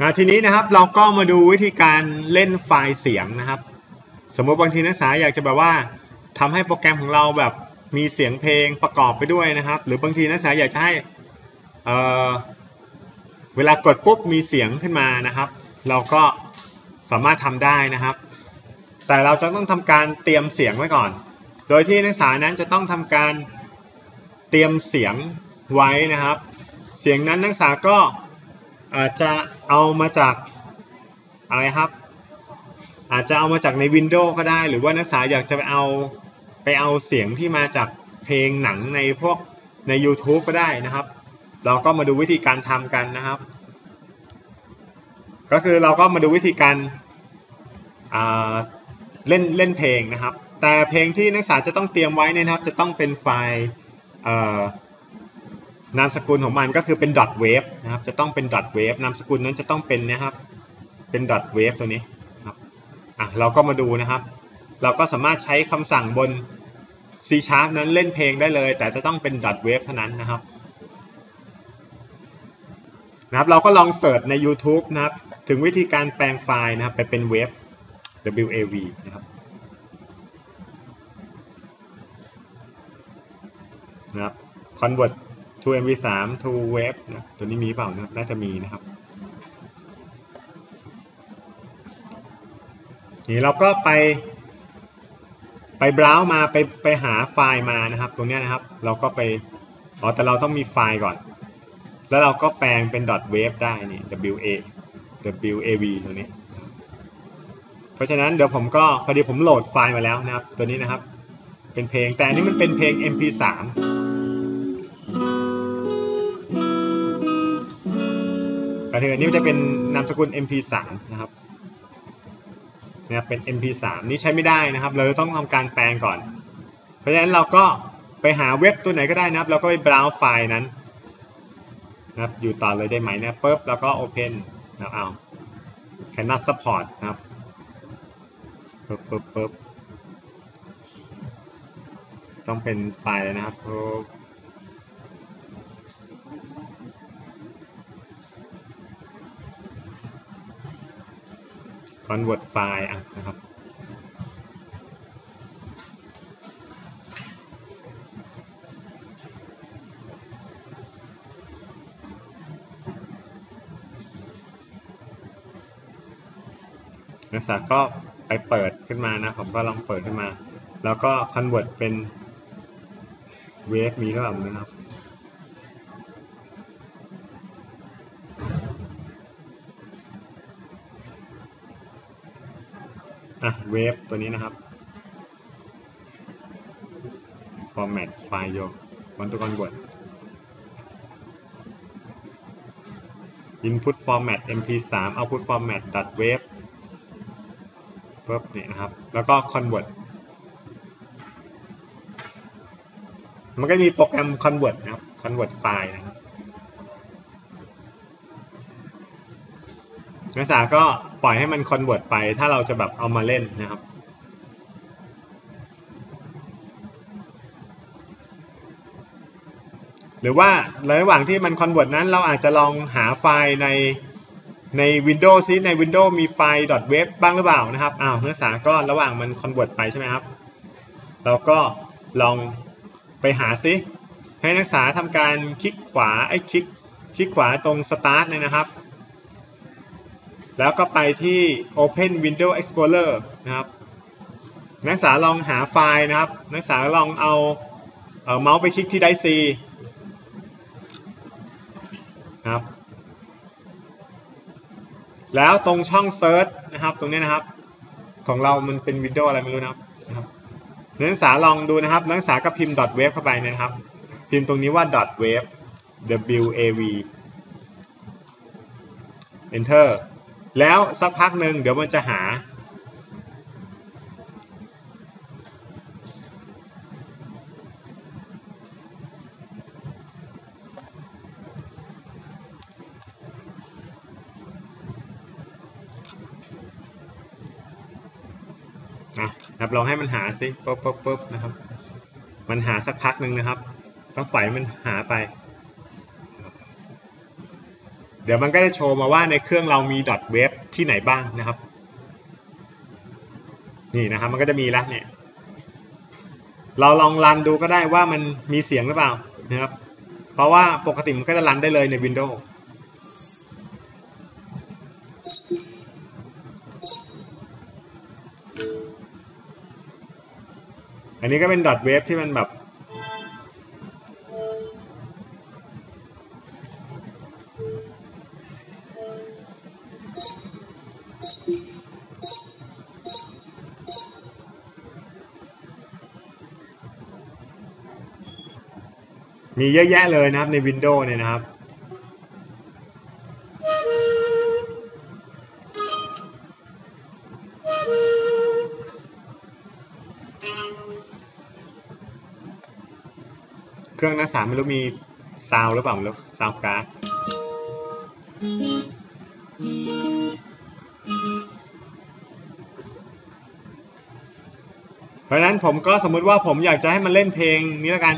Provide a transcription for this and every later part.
นะทีนี้นะครับเราก็มาดูวิธีการเล่นไฟล์เสียงนะครับ สมมติบางทีนักศึกษาอยากจะแบบว่าทำให้โปรแกรมของเราแบบมีเสียงเพลงประกอบไปด้วยนะครับ หรือบางทีนักศึกษาอยากจะให้เเวลากดปุ๊บมีเสียงขึ้นมานะครับ เราก็สามารถทำได้นะครับ แต่เราจะต้องทำการเตรียมเสียงไว้ก่อน โดยที่นักศึกษานั้นจะต้องทำการเตรียมเสียงไว้นะครับ เสียงนั้นนักศึกษาก็ อาจจะเอามาจากอะไรครับ อาจจะเอามาจากใน Windows ก็ได้ หรือว่านักศึกษาอยากจะไปเอาไปเอาเสียงที่มาจากเพลงหนังในพวกใน YouTube ก็ได้นะครับ เราก็มาดูวิธีการทำกันนะครับ ก็คือเราก็มาดูวิธีการเล่นเล่นเพลงนะครับ แต่เพลงที่นักศึกษาจะต้องเตรียมไว้นะครับ จะต้องเป็นไฟล์ นามสกุลของมันก็คือเป็น dot wave นะครับจะต้องเป็น dot wave นามสกุลนั้นจะต้องเป็นนะครับเป็น dot wave ตัวนี้ครับอะเราก็มาดูนะครับ เราก็สามารถใช้คำสั่งบน C sharp นั้นเล่นเพลงได้เลย แต่จะต้องเป็น dot wave เท่านั้นนะครับนะครับ เราก็ลองเสิร์ชใน YouTube นะครับ ถึงวิธีการแปลงไฟล์นะครับ ไปเป็นเวฟ WAV นะครับนะครับ convert to mp3 to wave นะตัวนี้มีเปล่านะน่าจะมีนะครับนี่เราก็ไปไปเบราว์มาไปไปหาไฟล์มานะครับตรงนี้นะครับ เราก็ไปอ๋อแต่เราต้องมีไฟล์ก่อน แล้วเราก็แปลงเป็น .wave ได้นี่ wa wav ตัวนี้ เพราะฉะนั้นเดี๋ยวผมก็พอดีผมโหลดไฟล์มาแล้วนะครับ ตัวนี้นะครับ เป็นเพลงแต่อันนี้มันเป็นเพลง mp3 เทือนนี้จะเป็นนามสกุล mp3 นะครับนะครับเป็น mp3 นี่ใช้ไม่ได้นะครับ เราต้องทำการแปลงก่อน เพราะฉะนั้นเราก็ไปหาเว็บตัวไหนก็ได้นะครับเราก็ไป browse ไฟล์นั้นนะครับอยู่ต่อเลยได้ไหมนะปุ๊บแล้วก็ open นะเอา cannot support นะครับปุ๊บปุ๊บปุ๊บต้องเป็นไฟล์เลยนะครับ convert ไฟล์อะนะครับนักศึกษาก็ไปเปิดขึ้นมานะ ผมก็ลองเปิดขึ้นมา แล้วก็ convert เป็นเวฟมีหรือเปล่านะครับ อะเวฟตัวนี้นะครับ format ไฟล์โยวันตุกอนบด input format mp3 output format wave ปุ๊บนี่นะครับ แล้วก็ convert มันก็มีโปรแกรม convert นะครับ convert ไฟล์นะครับ นักศึกษาก็ปล่อยให้มัน convert ไป ถ้าเราจะแบบเอามาเล่นนะครับหรือว่าระหว่างที่มัน convert นั้นเราอาจจะลองหาไฟล์ในใน Windows ซิใน Windows มีไฟล์ .web บ้างหรือเปล่านะครับอ้าวนักศึกษาก็ระหว่างมัน convert ไปใช่ไหมครับ เราก็ลองไปหาซิให้นักศึกษาทำการคลิกขวาไอ้คลิกคลิกขวาตรง start เนี่ยนะครับ แล้วก็ไปที่ Open Windows Explorer นะครับ นักศึกษาลองหาไฟล์นะครับ นักศึกษาลองเอาเมาส์ไปคลิกที่ไดซีนะครับ แล้วตรงช่อง Search นะครับ ตรงนี้นะครับ ของเรามันเป็น Window อะไรไม่รู้นะครับนะครับนักศึกษาลองดูนะครับ นักศึกษาก็พิมพ์ .wave เข้าไปนะครับ พิมพ์ตรงนี้ว่า .wave w a v enter แล้วสักพักหนึ่งเดี๋ยวมันจะหา นะครับลองให้มันหาซิปุ๊บปุ๊บปุ๊บนะครับ มันหาสักพักหนึ่งนะครับ ต้องปล่อยมันหาไป ดี๋ยวมันก็จะโชว์มาว่าในเครื่องเรามี .web ที่ไหนบ้างนะครับ นี่นะครับมันก็จะมีแล้วเนี่ย เราลองรันดูก็ได้ว่ามันมีเสียงหรือเปล่านะครับ เพราะว่าปกติมันก็จะรันได้เลยใน Windows อันนี้ก็เป็น .web ที่มันแบบ มีเยอะแยะเลยนะครับใน Windows เนี่ยนะครับ เครื่องนักสามไม่รู้มีซาวหรือเปล่าไม่รู้ซาวการ์ดเพราะนั้นผมก็สมมติว่าผมอยากจะให้มันเล่นเพลงนี้แล้วกัน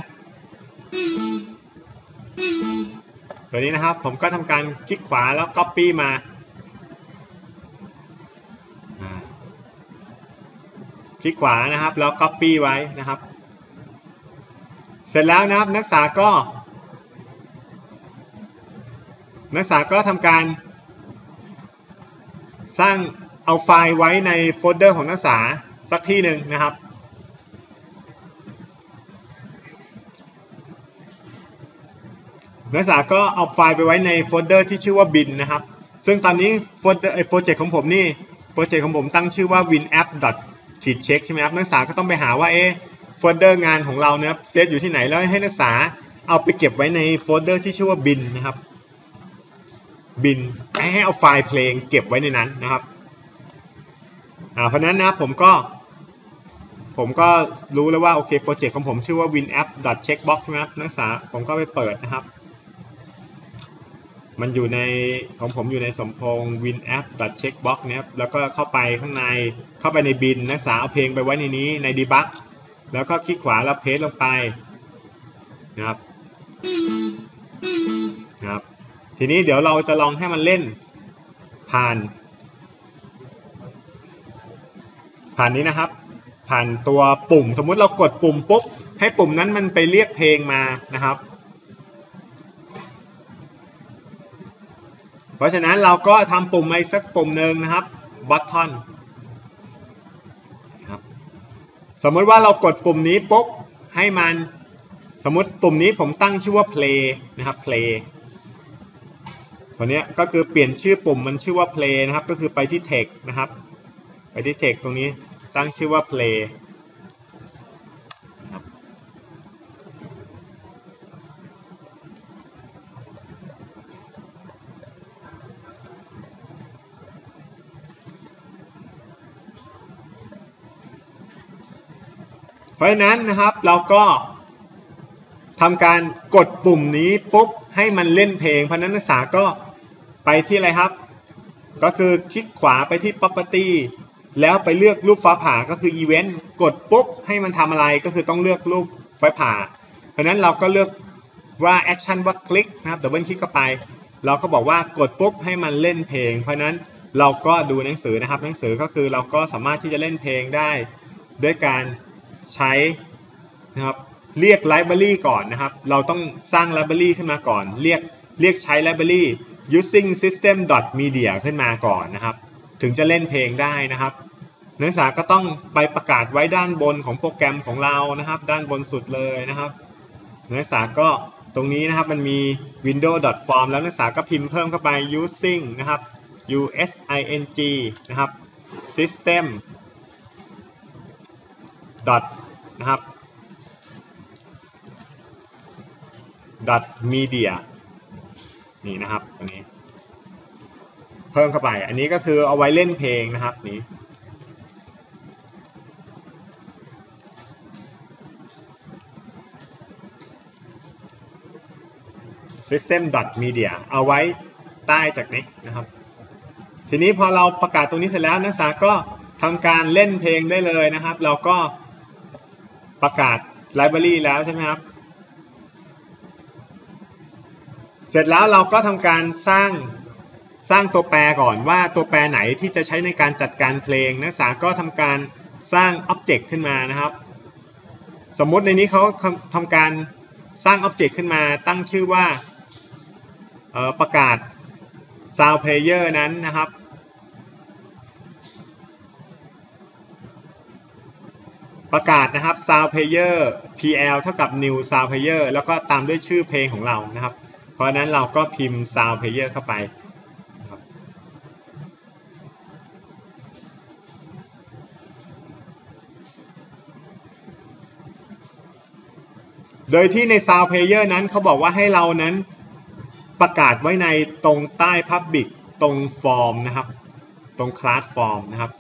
ตัวนี้นะครับผมก็ทำการคลิกขวาแล้ว Copy มาคลิกขวานะครับแล้ว Copy ไว้นะครับ เสร็จแล้วนะครับนักศึกษาก็ นักศึกษาก็ทำการสร้างเอาไฟล์ไว้ในโฟลเดอร์ของนักศึกษาสักที่หนึ่งนะครับ นักศึกษาก็เอาไฟล์ไปไว้ในโฟลเดอร์ที่ชื่อว่า bin นะครับ ซึ่งตอนนี้โฟลเดอร์โปรเจกต์ของผมนี่โปรเจกต์ของผมตั้งชื่อว่า winapp check ใช่ไหมครับนักศึกษาก็ต้องไปหาว่าเอ๊ะโฟลเดอร์งานของเราเนี่ยเซฟอยู่ที่ไหนแล้วให้นักศึกษาเอาไปเก็บไว้ในโฟลเดอร์ที่ชื่อว่า bin นะครับ bin ให้เอาไฟล์เพลงเก็บไว้ในนั้นนะครับเพราะนั้นนะผมก็ ผมก็รู้แล้วว่าโอเคโปรเจกต์ของผมชื่อว่า winapp checkbox ใช่ไหมครับนักศึกษาผมก็ไปเปิดนะครับ มันอยู่ในของผมอยู่ในสมพงษ์ winapp checkbox นะครับแล้วก็เข้าไปข้างในเข้าไปในบินนักศึกษาเอาเพลงไปไว้ในนี้ใน debug แล้วก็คลิกขวาแล้วเพจลงไปนะครับนะครับทีนี้เดี๋ยวเราจะลองให้มันเล่นผ่าน ผ่านนี้นะครับ ผ่านตัวปุ่ม สมมุติเรากดปุ่มปุ๊บให้ปุ่มนั้นมันไปเรียกเพลงมานะครับ เพ ราะฉะนั้นเราก็ทำปุ่มไว้สักปุ่มหนึ่งนะครับ button สมมติว่าเรากดปุ่มนี้ปุ๊บให้มันสมมติปุ่มนี้ผมตั้งชื่อว่า play นะครับ play ตัวนี้ก็คือเปลี่ยนชื่อปุ่มมันชื่อว่า play นะครับ ก็คือไปที่ text นะครับ ไปที่ text ตรงนี้ตั้งชื่อว่า play ราะฉะนั้นนะครับเราก็ทำการกดปุ่มนี้ปุ๊บให้มันเล่นเพลง เพราะนั้นนักศึกษาก็ไปที่อะไรครับ ก็คือคลิกขวาไปที่ property แล้วไปเลือกรูปฟ้าผ่าก็คือ event กดปุ๊บให้มันทำอะไรก็คือต้องเลือกรูปฟ้าผ่า เพราะนั้นเราก็เลือกว่า action ว่าคลิกนะครับดับเบิลคลิกเข้าไป เราก็บอกว่ากดปุ๊บให้มันเล่นเพลง เพราะนั้นเราก็ดูหนังสือนะครับ หนังสือก็คือเราก็สามารถที่จะเล่นเพลงได้ ด้วยการ ใช้นะครับเรียกไลบรารีก่อนนะครับ เราต้องสร้างไลบรารีขึ้นมาก่อน เรียกเรียกใช้ไลบรารี using system media ขึ้นมาก่อนนะครับ ถึงจะเล่นเพลงได้นะครับ นักศึกษาก็ต้องไปประกาศไว้ด้านบนของโปรแกรมของเรานะครับ ด้านบนสุดเลยนะครับ นักศึกษาก็ตรงนี้นะครับมันมี windows.form แล้วนักศึกษาก็พิมพ์เพิ่มเข้าไป using นะครับ using นะครับ system dot นะครับ dot media นี่นะครับตรงนี้ เพิ่มเข้าไป อันนี้ก็คือเอาไว้เล่นเพลงนะครับนี้ system dot media เอาไว้ใต้จากนี้นะครับ ทีนี้พอเราประกาศตรงนี้เสร็จแล้วนักศึกษาก็ทำการเล่นเพลงได้เลยนะครับ เราก็ ประกาศไลบรารีแล้วใช่ไหมครับ เสร็จแล้วเราก็ทำการสร้างสร้างตัวแปรก่อนว่าตัวแปรไหนที่จะใช้ในการจัดการเพลง นักศึกษาก็ทำการสร้างอ็อบเจกต์ขึ้นมานะครับ สมมติในนี้เขาทำการสร้างอ็อบเจกต์ขึ้นมาตั้งชื่อว่าประกาศ Sound Player นั้นนะครับ ประกาศนะครับ Sound Player PL เท่ากับ New Sound Player แล้วก็ตามด้วยชื่อเพลงของเรานะครับ เพราะนั้นเราก็พิมพ์ Sound Player เข้าไปโดยที่ใน Sound Player นั้นเขาบอกว่าให้เรานั้นประกาศไว้ในตรงใต้ Public ตรง Form นะครับ ตรง Class Form นะครับ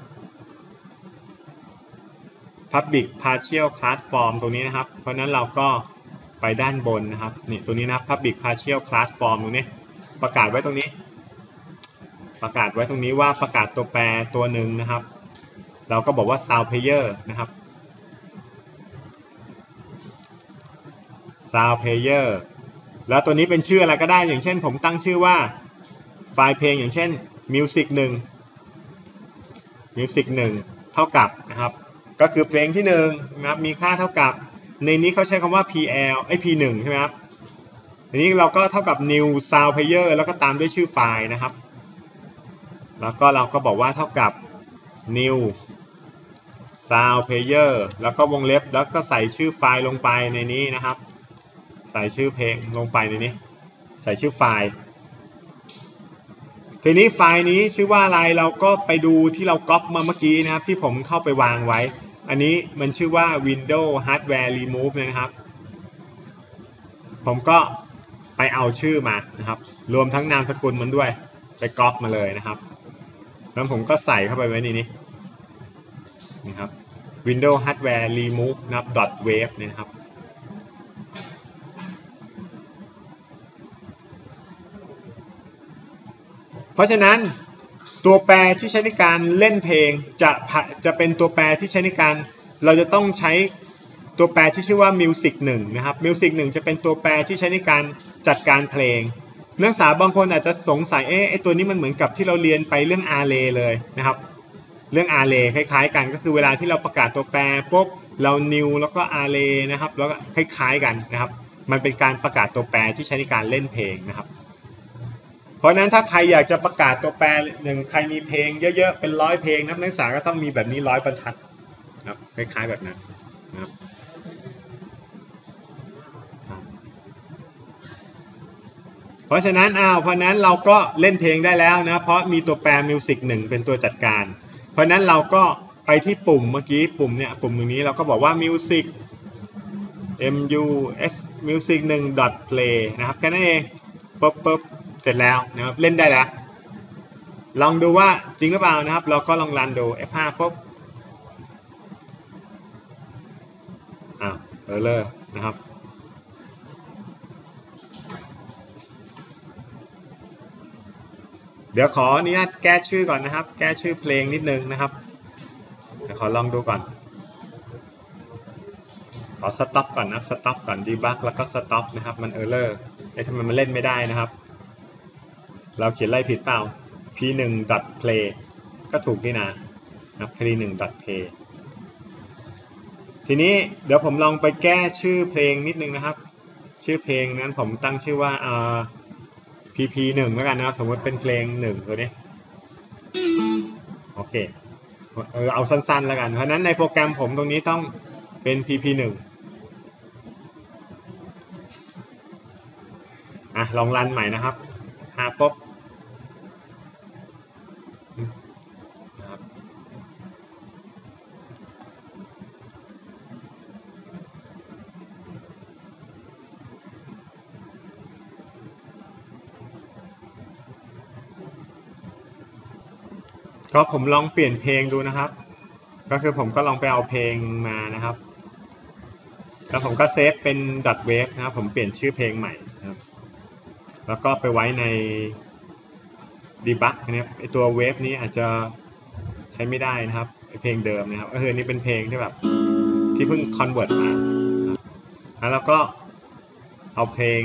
Public Partial Class Form ตรงนี้นะครับ เพราะนั้นเราก็ไปด้านบนนะครับนี่ตรงนี้นะ Public Partial Class Form ตรงนี้ประกาศไว้ตรงนี้ ประกาศไว้ตรงนี้ว่าประกาศตัวแปรตัวหนึ่งนะครับ เราก็บอกว่า Sound Player นะครับ Sound Player แล้วตัวนี้เป็นชื่ออะไรก็ได้อย่างเช่น ผมตั้งชื่อว่าไฟล์เพลงอย่างเช่น Music 1 Music 1 เท่ากับนะครับ ก็คือเพลงที่1นะครับมีค่าเท่ากับในนี้เขาใช้คำว่า PL ไอ P1 ใช่ไหมครับทีนี้เราก็เท่ากับ new sound player แล้วก็ตามด้วยชื่อไฟล์นะครับ แล้วก็เราก็บอกว่าเท่ากับ new sound player แล้วก็วงเล็บแล้วก็ใส่ชื่อไฟล์ลงไปในนี้นะครับ ใส่ชื่อเพลงลงไปในนี้ ใส่ชื่อไฟล์ ทีนี้ไฟล์นี้ชื่อว่าอะไรเราก็ไปดูที่เราก๊อปมาเมื่อกี้นะครับที่ผมเข้าไปวางไว้ อันนี้มันชื่อว่า Windows Hardware Remove นะครับ ผมก็ไปเอาชื่อมานะครับ รวมทั้งนามสกุลมันด้วย ไปก๊อปมาเลยนะครับ แล้วผมก็ใส่เข้าไปไว้ในนี้นี่ครับ Windows Hardware Remove นะครับ .wave เนี่ยนะครับเพราะฉะนั้น ตัวแปรที่ใช้ในการเล่นเพลงจะจะเป็นตัวแปรที่ใช้ในการ เราจะต้องใช้ตัวแปรที่ชื่อว่า Music 1นะครับ Music 1 จะเป็นตัวแปรที่ใช้ในการจัดการเพลง นักศึกษาบางคนอาจจะสงสัยเอ๊ะไอตัวนี้มันเหมือนกับที่เราเรียนไปเรื่อง array เลยนะครับ เรื่อง array คล้ายๆ กันก็คือเวลาที่เราประกาศตัวแปรปุ๊บเรา new แล้วก็ array นะครับแล้วก็คล้ายๆกันนะครับ มันเป็นการประกาศตัวแปรที่ใช้ในการเล่นเพลงนะครับ เพราะนั้นถ้าใครอยากจะประกาศตัวแปรหนึ่งใครมีเพลงเยอะๆเป็นร้อยเพลงนักศึกษาก็ต้องมีแบบนี้ร้อยบรรทัดครับคล้ายๆแบบนั้นนะครับเพราะฉะนั้นอ้าวเพราะนั้นเราก็เล่นเพลงได้แล้วนะเพราะมีตัวแปร Music 1เป็นตัวจัดการ เพราะนั้นเราก็ไปที่ปุ่มเมื่อกี้ปุ่มเนี่ยปุ่มตรงนี้เราก็บอกว่า Music M U S Music 1 dot play นะครับแค่นั้นเองปุ๊บปุ๊บ เสร็จแล้วนะครับเล่นได้แล้ว ลองดูว่าจริงหรือเปล่านะครับ เราก็ลองรันดู F5 ปุ๊บอ้าวเออเลอร์นะครับเดี๋ยวขออนุญาตแก้ชื่อก่อนนะครับ แก้ชื่อเพลงนิดนึงนะครับ เดี๋ยวขอลองดูก่อน ขอสต็อปก่อนนะสต็อปก่อนดีบักแล้วก็สต็อปนะครับ มันเออร์เลอร์ไอ้ทำไมมันเล่นไม่ได้นะครับ เราเขียนไล่ผิดเปล่า p1 play ก็ถูกนี่นะนะ p1 play ทีนี้เดี๋ยวผมลองไปแก้ชื่อเพลงนิดนึงนะครับ ชื่อเพลงนั้นผมตั้งชื่อว่าอ่า pp 1แล้วกันนะครับ สมมติเป็นเพลง 1 ตัวนี้ โอเค เออเอาสั้นๆแล้วกัน เพราะนั้นในโปรแกรมผมตรงนี้ต้องเป็น pp 1อะ ลองรันใหม่นะครับ หาปุ๊บ ก็ผมลองเปลี่ยนเพลงดูนะครับ ก็คือผมก็ลองไปเอาเพลงมานะครับ แล้วผมก็เซฟเป็น .wave นะครับ ผมเปลี่ยนชื่อเพลงใหม่นะครับ แล้วก็ไปไว้ใน debug นะครับไอตัวเวฟนี้อาจจะใช้ไม่ได้นะครับไอเพลงเดิมนะครับเออนี่เป็นเพลงที่แบบที่เพิ่ง convert มาแล้วก็เอาเพลง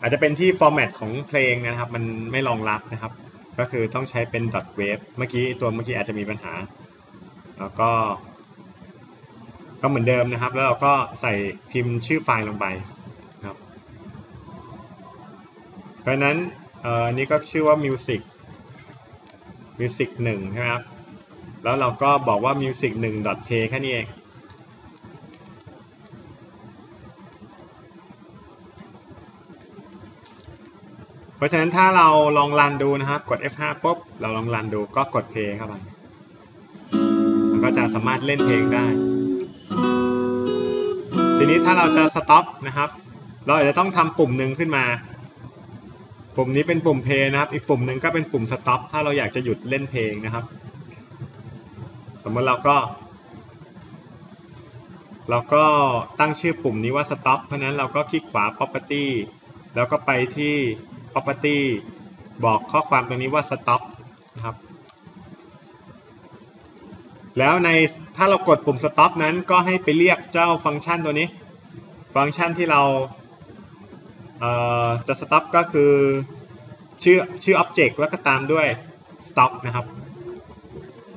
อาจจะเป็นที่ format ของเพลงนะครับ มันไม่รองรับนะครับ ก็คือต้องใช้เป็น .wave เมื่อกี้ตัวเมื่อกี้อาจจะมีปัญหา แล้วก็ ก็เหมือนเดิมนะครับ แล้วเราก็ใส่พิมพ์ชื่อไฟล์ลงไปครับ เพราะนั้นเอ่ออันนี้ก็ชื่อว่า music music 1ใช่ไหมครับ แล้วเราก็บอกว่า music 1 play แค่นี้เอง เพราะฉะนั้นถ้าเราลองรันดูนะครับ กด F5 ปุ๊บ เราลองรันดูก็กดเพลงเข้าไปมันก็จะสามารถเล่นเพลงได้ ทีนี้ถ้าเราจะสต็อปนะครับ เราอาจจะต้องทำปุ่มหนึ่งขึ้นมา ปุ่มนี้เป็นปุ่มเพลงนะครับ อีกปุ่มหนึ่งก็เป็นปุ่มสต็อปถ้าเราอยากจะหยุดเล่นเพลงนะครับ สมมติเราก็เราก็ตั้งชื่อปุ่มนี้ว่า stop เพราะฉะนั้นเราก็คลิกขวา property แล้วก็ไปที่ property บอกข้อความตรงนี้ว่า stop นะครับ แล้วในถ้าเรากดปุ่ม stop นั้นก็ให้ไปเรียกเจ้าฟังก์ชันตัวนี้ ฟังก์ชันที่เราเจะ stop ก็คือชื่อชื่อ object แล้วก็ตามด้วย stop นะครับ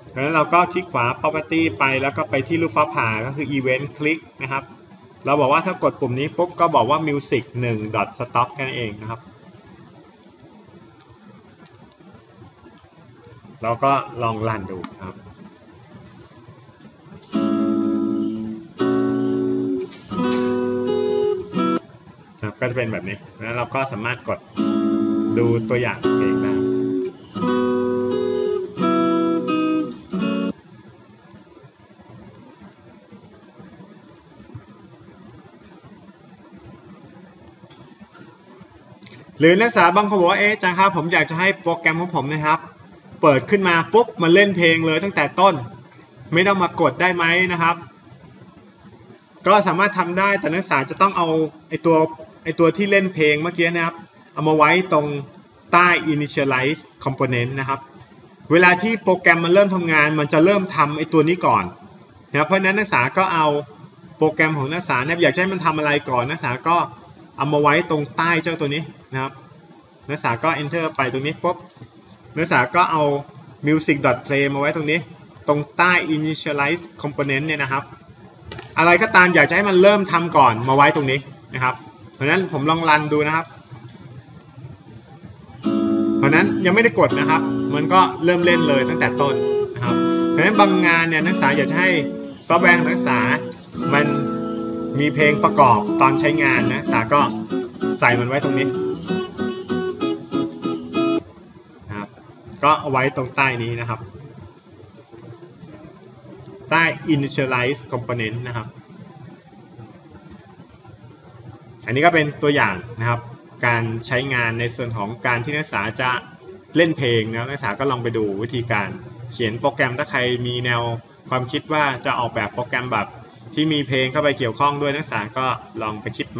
เพราะฉะนั้นเราก็คลิกขวา property ไปแล้วก็ไปที่รูปฟ้าผ่าก็คือ event คลิกนะครับ เราบอกว่าถ้ากดปุ่มนี้ปุ๊บก็บอกว่า music 1 dot stop แค่นั้นเองนะครับ เราก็ลองรันดูครับครับก็จะเป็นแบบนี้ แล้วเราก็สามารถกดดูตัวอย่างเพลงได้หรือนักศึกษาบางคนบอกว่าเอ๊ะอาจังครับผมอยากจะให้โปรแกรมของผมนะครับ เปิดขึ้นมาปุ๊บมันเล่นเพลงเลยตั้งแต่ต้น ไม่ต้องมากดได้ไหมนะครับ ก็สามารถทำได้แต่นักศึกษาจะต้องเอาไอตัวไอตัวที่เล่นเพลงเมื่อกี้นะครับ เอามาไว้ตรงใต้ initialize component นะครับ เวลาที่โปรแกรมมันเริ่มทำงาน มันจะเริ่มทำไอตัวนี้ก่อนนะครับเพราะฉะนั้นนักศึกษาก็เอาโปรแกรมของนักศึกษาเนี่ยอยากให้มันทำอะไรก่อนนักศึกษาก็เอามาไว้ตรงใต้เจ้าตัวนี้นะครับ นักศึกษาก็ enter ไปตรงนี้ปุ๊บ นักศึกษาก็เอา music.play มาไว้ตรงนี้ ตรงใต้ initialize component เนี่ยนะครับ อะไรก็ตามอยากจะให้มันเริ่มทำก่อนมาไว้ตรงนี้นะครับ เพราะนั้นผมลองรันดูนะครับ เพราะนั้นยังไม่ได้กดนะครับ มันก็เริ่มเล่นเลยตั้งแต่ต้นนะครับ เพราะฉะนั้นบางงานเนี่ยนักศึกษาอยากจะให้ซอฟต์แวร์นักศึกษา มันมีเพลงประกอบตอนใช้งานนะนักศึกษาก็ใส่มันไว้ตรงนี้ ก็เอาไว้ตรงใต้นี้นะครับ ใต้ initialize component นะครับ อันนี้ก็เป็นตัวอย่างนะครับ การใช้งานในส่วนของการที่นักศึกษาจะเล่นเพลงนะนักศึกษาก็ลองไปดูวิธีการเขียนโปรแกรมถ้าใครมีแนวความคิดว่าจะออกแบบโปรแกรมแบบที่มีเพลงเข้าไปเกี่ยวข้องด้วยนักศึกษาก็ลองไปคิดมา